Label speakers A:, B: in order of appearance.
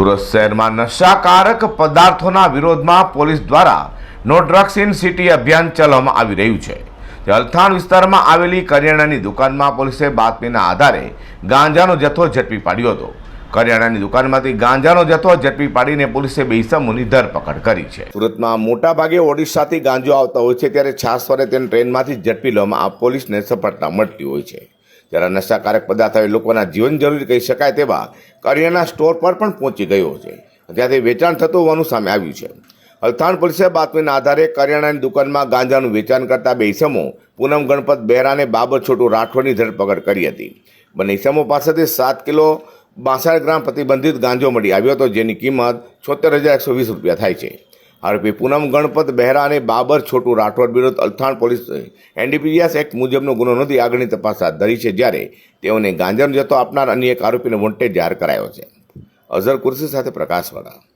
A: સુરત શહેરમાં નશાકારક પદાર્થોના વિરોધમાં પોલીસ દ્વારા નો ડ્રગ્સ ઇન સિટી અભિયાન ચલાવવામાં આવી રહ્યું છે. જલથાણ વિસ્તારમાં આવેલી કરિયાણાની દુકાનમાં પોલીસે બાતમીના આધારે ગાંજાનો જથ્થો ઝડપી પાડ્યો હતો. કરિયાણાની દુકાનમાંથી ગાંજાનો જથ્થો ઝડપી પાડીને પોલીસે બે ઇસમોની ધરપકડ કરી છે. સુરતમાં મોટા ભાગે ઓડિશાથી ગાંજો આવતા હોય છે, ત્યારે છાસવારે તેને ટ્રેનમાંથી ઝડપી લેવામાં પોલીસને સફળતા મળતી હોય છે. જ્યારે નશાકારક પદાર્થ હવે લોકોના જીવન જરૂરી કહી શકાય તેવા કરિયાણા સ્ટોર પર પણ પહોંચી ગયો છે. ત્યાંથી વેચાણ થતું હોવાનું સામે આવ્યું છે. અલથાણ પોલીસે બાતમીના આધારે કરિયાણાની દુકાનમાં ગાંજાનું વેચાણ કરતા બે ઇસમો પૂનમ ગણપત બહેરા અને બાબર છોટુ રાઠોડની ધરપકડ કરી હતી. બંને ઇસમો પાસેથી સાત કિલો બાસઠ ગ્રામ પ્રતિબંધિત ગાંજો મળી આવ્યો હતો, જેની કિંમત છોતેર હજાર એકસો વીસ રૂપિયા થાય છે. આરોપી પૂનમ ગણપત બહેરા અને બાબર છોટુ રાઠોડ વિરુદ્ધ અલથાણ પોલીસ એનડીપીએસ એક્ટ મુજબનો ગુનો નોંધી આગળની તપાસ હાથ ધરી છે, જ્યારે તેઓને ગાંજાનો જથ્થો આપનાર અન્ય એક આરોપીને વોન્ટેડ જાહેર કરાયો છે. અઝર કુર્સી સાથે પ્રકાશવાળા.